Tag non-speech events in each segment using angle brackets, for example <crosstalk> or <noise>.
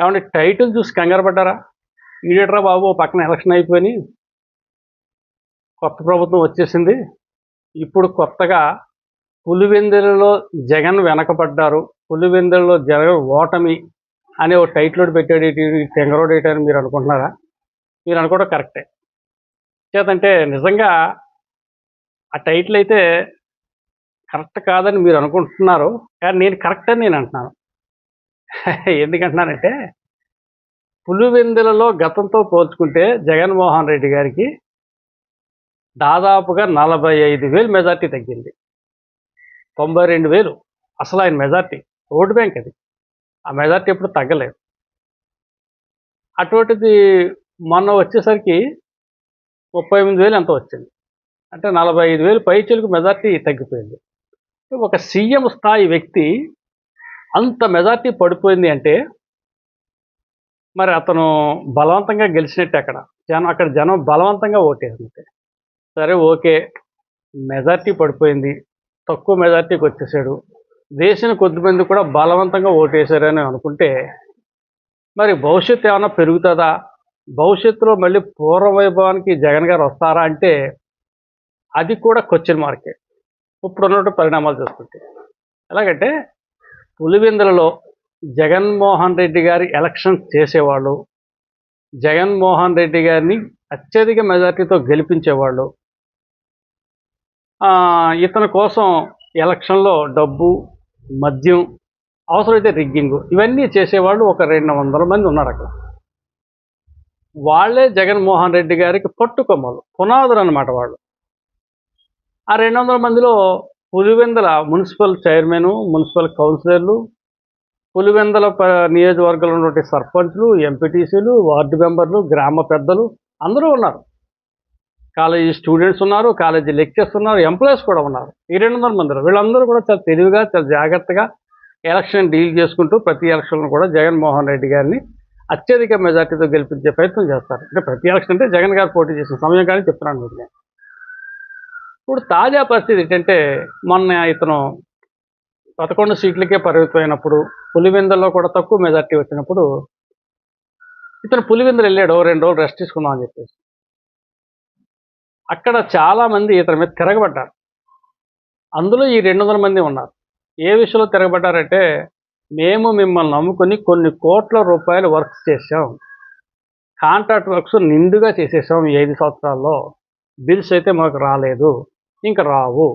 ఏమంటే టైటిల్ చూసి కంగారు పడ్డారా? ఈడేట్రా బాబు ఓ పక్కన ఎలక్షన్ అయిపోయి కొత్త ప్రభుత్వం వచ్చేసింది. ఇప్పుడు కొత్తగా పులివెందులలో జగన్ వెనకబడ్డారు. పులివెందులలో జగన్ ఓటమి అనే ఒక టైటిల్ పెట్టాడు టెంగరోడ్ అని మీరు అనుకుంటున్నారా? మీరు అనుకోవడం కరెక్టే. చేతంటే నిజంగా ఆ టైటిల్ అయితే కరెక్ట్ కాదని మీరు అనుకుంటున్నారు. కానీ నేను కరెక్ట్ అని నేను అంటున్నాను. <laughs> ఎందుకంటున్నానంటే పులివెందులలో గతంతో పోల్చుకుంటే జగన్మోహన్ రెడ్డి గారికి దాదాపుగా నలభై ఐదు వేలు మెజార్టీ తగ్గింది. తొంభై రెండు వేలు. అసలు ఆయన మెజార్టీ. ఓటు బ్యాంక్ అది. ఆ మెజార్టీ ఎప్పుడు తగ్గలేదు. అటువంటిది మొన్న వచ్చేసరికి ముప్పై ఎనిమిది వేలు ఎంత వచ్చింది. అంటే నలభై ఐదు వేలు పైచలకు మెజార్టీ తగ్గిపోయింది. ఒక సీఎం స్థాయి వ్యక్తి అంత మెజార్టీ పడిపోయింది అంటే మరి అతను బలవంతంగా గెలిచినట్టే అక్కడ. జనం అక్కడ జనం బలవంతంగా ఓటేసింది. సరే ఓకే. మెజార్టీ పడిపోయింది. తక్కువ మెజార్టీకి వచ్చేసాడు. దేశం కొద్దిమంది కూడా బలవంతంగా ఓటేశారని అనుకుంటే మరి భవిష్యత్తు ఏమైనా పెరుగుతుందా? భవిష్యత్తులో మళ్ళీ పూర్వ వైభవానికి జగన్ గారు వస్తారా అంటే అది కూడా క్వశ్చన్ మార్కే ఇప్పుడు పరిణామాలు చూస్తుంటే ఎలాగంటే పులివెందులలో జగన్మోహన్ రెడ్డి గారి ఎలక్షన్ చేసేవాళ్ళు జగన్మోహన్ రెడ్డి గారిని అత్యధిక మెజార్టీతో గెలిపించేవాళ్ళు. ఇతని కోసం ఎలక్షన్లో డబ్బు మద్యం అవసరమైతే రిగ్గింగ్ ఇవన్నీ చేసేవాళ్ళు ఒక రెండు వందల మంది ఉన్నారు అక్కడ. వాళ్ళే జగన్మోహన్ రెడ్డి గారికి పట్టుకొమ్మలు పునాదులు అన్నమాట వాళ్ళు. ఆ రెండు వందల మందిలో పులివెందల మున్సిపల్ చైర్మన్ మున్సిపల్ కౌన్సిలర్లు పులివెందల ప- నియోజకవర్గంలో ఉన్నటువంటి సర్పంచ్లు ఎంపీటీసీలు వార్డు మెంబర్లు గ్రామ పెద్దలు అందరూ ఉన్నారు. కాలేజీ స్టూడెంట్స్ ఉన్నారు కాలేజీ లెక్చర్స్ ఉన్నారు ఎంప్లాయీస్ కూడా ఉన్నారు. ఈ రెండు వందల మందిలో వీళ్ళందరూ కూడా చాలా తెలివిగా చాలా జాగ్రత్తగా ఎలక్షన్ డీల్ చేసుకుంటూ ప్రతి ఎలక్షన్లో కూడా జగన్మోహన్ రెడ్డి గారిని అత్యధిక మెజార్టీతో గెలిపించే ప్రయత్నం చేస్తారు. అంటే ప్రతి ఎలక్షన్ అంటే జగన్ గారు పోటీ చేసిన సమయం కానీ చెప్తున్నాను నేను. ఇప్పుడు తాజా పరిస్థితి ఏంటంటే మొన్న ఇతను పదకొండు సీట్లకే పరిమితమైనప్పుడు పులివెందల్లో కూడా తక్కువ మెజార్టీ వచ్చినప్పుడు ఇతను పులివెందులు వెళ్ళాడు రెండు రోజులు రెస్ట్ తీసుకుందాం అని చెప్పేసి. అక్కడ చాలామంది ఇతని మీద తిరగబడ్డారు. అందులో ఈ రెండు వందల మంది ఉన్నారు. ఏ విషయంలో తిరగబడ్డారంటే మేము మిమ్మల్ని నమ్ముకొని కొన్ని కోట్ల రూపాయలు వర్క్స్ చేసాం కాంట్రాక్ట్ వర్క్స్ నిండుగా చేసేసాం ఈ ఐదు సంవత్సరాల్లో. బిల్స్ అయితే మాకు రాలేదు. ఇంకా రావు.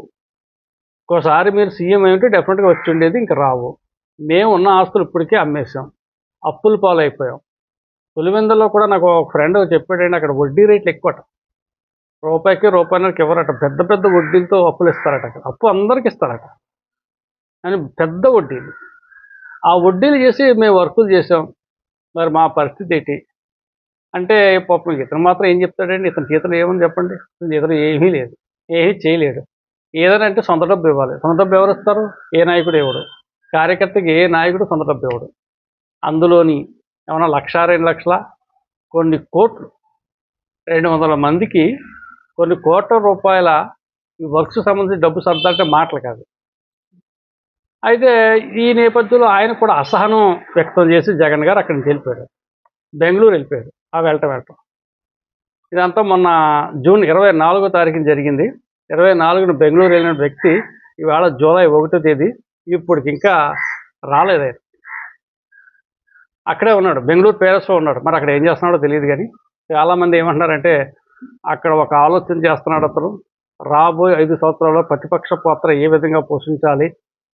ఒకసారి మీరు సీఎం అయ్యింటే డెఫినెట్గా వచ్చి ఉండేది ఇంకా రావు. మేము ఉన్న ఆస్తులు ఇప్పటికే అమ్మేసాం అప్పుల పాలైపోయాం. పులివెందులో కూడా నాకు ఒక ఫ్రెండ్ చెప్పాడండి అక్కడ వడ్డీ రేట్లు ఎక్కువట. రూపాయికి రూపాయికి ఇవ్వరట పెద్ద పెద్ద వడ్డీలతో అప్పులు ఇస్తారట అక్కడ. అప్పు అందరికి ఇస్తారట. కానీ పెద్ద వడ్డీలు. ఆ వడ్డీలు చేసి మేము వర్కులు చేసాం మరి మా పరిస్థితి ఏంటి? అంటే పాపం ఇతను మాత్రం ఏం చెప్తాడండి? ఇతని చేతులు ఏమని చెప్పండి? ఇతని జీతం ఏమీ లేదు. ఏమీ చేయలేడు ఏదైనా అంటే సొంత డబ్బు ఇవ్వాలి. సొంత డబ్బు ఎవరు ఇస్తారు? ఏ నాయకుడు ఇవ్వడు కార్యకర్తకి ఏ నాయకుడు సొంత డబ్బు ఇవ్వడు. అందులోని ఏమైనా లక్ష రెండు లక్షల? కొన్ని కోట్లు రెండు వందల మందికి కొన్ని కోట్ల రూపాయల ఈ వర్క్స్ సంబంధించి డబ్బు సర్దాలంటే మాటలు కాదు. అయితే ఈ నేపథ్యంలో ఆయన కూడా అసహనం వ్యక్తం చేసి జగన్ గారు అక్కడి నుంచి వెళ్ళిపోయాడు బెంగళూరు వెళ్ళిపోయాడు ఆ వెళ్ళటం వెళ్ళటం. ఇదంతా మొన్న జూన్ ఇరవై నాలుగో తారీఖున జరిగింది. ఇరవై నాలుగున బెంగళూరు వెళ్ళిన వ్యక్తి ఇవాళ జూలై ఒకటో తేదీ ఇప్పటికి ఇంకా రాలేదు. ఆయన అక్కడే ఉన్నాడు. బెంగళూరు పేరస్లో ఉన్నాడు. మరి అక్కడ ఏం చేస్తున్నాడో తెలియదు కానీ చాలామంది ఏమంటున్నారంటే అక్కడ ఒక ఆలోచన చేస్తున్నాడు అతను. రాబోయే ఐదు సంవత్సరాల్లో ప్రతిపక్ష పాత్ర ఏ విధంగా పోషించాలి?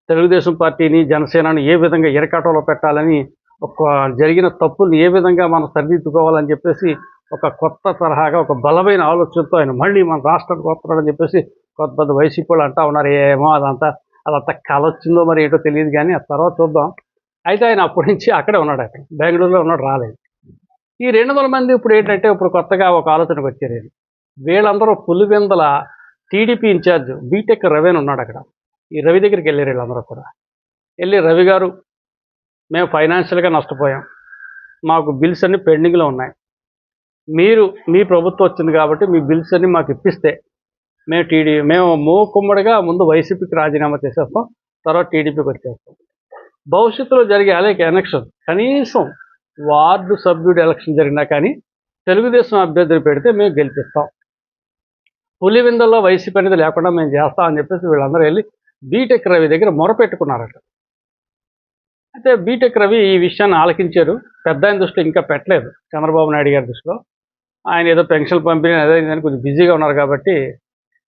తెలుగుదేశం పార్టీని జనసేనని ఏ విధంగా ఇరకాటంలో పెట్టాలని ఒక జరిగిన తప్పుల్ని ఏ విధంగా మనం సరిదిద్దుకోవాలని చెప్పేసి ఒక కొత్త తరహాగా ఒక బలమైన ఆలోచనతో ఆయన మళ్ళీ మన రాష్ట్రానికి వస్తున్నాడని చెప్పేసి కొత్త పెద్ద వైసీపీ వాళ్ళు అంటా ఉన్నారు ఏమో అదంతా అదంతా కల వచ్చిందో మరి ఏంటో తెలియదు కానీ ఆ తర్వాత చూద్దాం. అయితే ఆయన అప్పటి నుంచి అక్కడే ఉన్నాడు అక్కడ బెంగళూరులో ఉన్నాడు రాలేదు. ఈ రెండు వందల మంది ఇప్పుడు ఏంటంటే ఇప్పుడు కొత్తగా ఒక ఆలోచనకు వచ్చారు వీళ్ళందరూ Pulivendula TDP incharge BTech Ravi అని ఉన్నాడు అక్కడ. ఈ రవి దగ్గరికి వెళ్ళారు వీళ్ళందరూ కూడా. వెళ్ళి రవి గారు మేము ఫైనాన్షియల్గా నష్టపోయాం. మాకు బిల్స్ అన్ని పెండింగ్లో ఉన్నాయి. మీరు మీ ప్రభుత్వం వచ్చింది కాబట్టి మీ బిల్స్ అన్ని మాకు ఇప్పిస్తే మేము టీడీ మేము మూకుమ్మడిగా ముందు వైసీపీకి రాజీనామా చేసేస్తాం తర్వాత టీడీపీకి వచ్చేస్తాం. భవిష్యత్తులో జరిగే అలాగే ఎలక్షన్ కనీసం వార్డు సభ్యుడు ఎలక్షన్ జరిగినా కానీ తెలుగుదేశం అభ్యర్థులు పెడితే మేము గెలిపిస్తాం. పులివిందల్లో వైసీపీ అనేది లేకుండా మేము చేస్తాం అని చెప్పేసి వీళ్ళందరూ వెళ్ళి బీటెక్ రవి దగ్గర మొరపెట్టుకున్నారట. అయితే బీటెక్ రవి ఈ విషయాన్ని ఆలకించారు. పెద్ద ఆయన దృష్టిలో ఇంకా పెట్టలేదు. చంద్రబాబు నాయుడు గారి దృష్టిలో. ఆయన ఏదో పెన్షన్ పంపిణీ అదే ఇదని కొంచెం బిజీగా ఉన్నారు కాబట్టి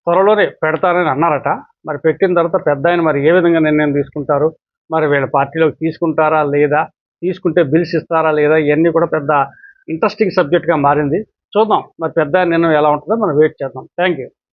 త్వరలోనే పెడతారని అన్నారట. మరి పెట్టిన తర్వాత పెద్ద ఆయన మరి ఏ విధంగా నిర్ణయం తీసుకుంటారు? మరి వీళ్ళ పార్టీలోకి తీసుకుంటారా లేదా? తీసుకుంటే బిల్స్ ఇస్తారా లేదా? ఇవన్నీ కూడా పెద్ద ఇంట్రెస్టింగ్ సబ్జెక్ట్గా మారింది. చూద్దాం. మరి పెద్ద ఆయన నిర్ణయం ఎలా ఉంటుందో మనం వెయిట్ చేద్దాం. Thank you